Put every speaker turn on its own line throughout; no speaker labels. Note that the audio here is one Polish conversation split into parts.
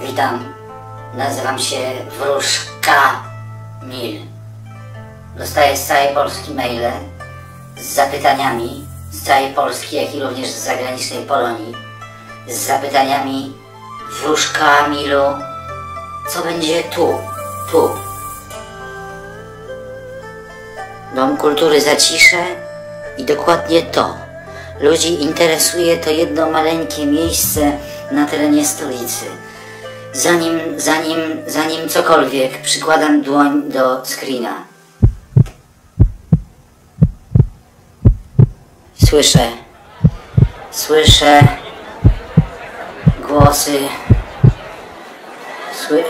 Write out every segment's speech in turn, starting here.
Witam, nazywam się Wróżka Mil. Dostaję z całej Polski maile z zapytaniami z całej Polski, jak i również z zagranicznej Polonii. Z zapytaniami Wróżka Milu, co będzie tu, tu. Dom Kultury Zacisze i dokładnie to. Ludzi interesuje to jedno maleńkie miejsce na terenie stolicy. Zanim, zanim, zanim cokolwiek, przykładam dłoń do screena. Słyszę, słyszę głosy, sły,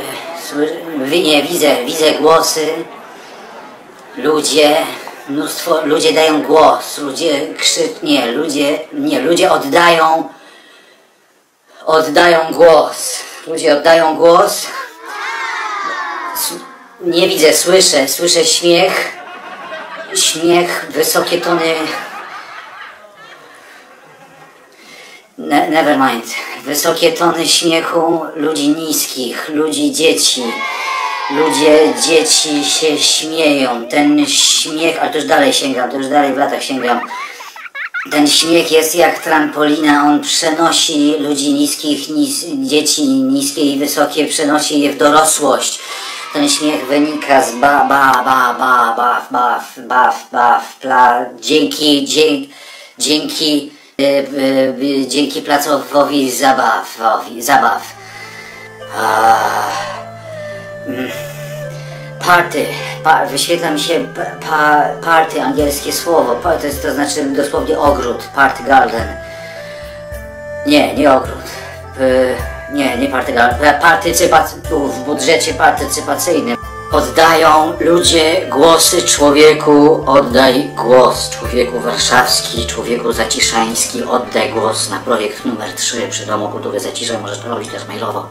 sły, nie, widzę, widzę głosy, ludzie, mnóstwo, ludzie dają głos, ludzie krzycz, nie, ludzie, nie, ludzie oddają, oddają głos, ludzie oddają głos, nie widzę, słyszę, słyszę śmiech, śmiech, wysokie tony, Ne- Never mind. Wysokie tony śmiechu ludzi niskich, ludzi dzieci. Ludzie, dzieci się śmieją. Ten śmiech, ale to już dalej sięgam, to już dalej w latach sięgam. Ten śmiech jest jak trampolina, on przenosi ludzi niskich, nis, dzieci niskie i wysokie, przenosi je w dorosłość. Ten śmiech wynika z ba, ba, ba, ba, baw, baw, baw, baw, pla, dzięki, dzięki, dzięki, y, y, y, dzięki placowowi zabawowi, zabaw. Ah. Party, pa, wyświetla mi się pa, pa, party, angielskie słowo, pa, to, jest, to znaczy dosłownie ogród, party garden. Nie, nie ogród. Y, nie, nie party garden, partycypac, w budżecie partycypacyjnym. Oddają ludzie głosy człowieku, oddaj głos. Człowieku warszawski, człowieku zaciszański, oddaj głos na projekt numer 3 przy Domu Kultury Zaciszej. Możesz to robić też mailowo.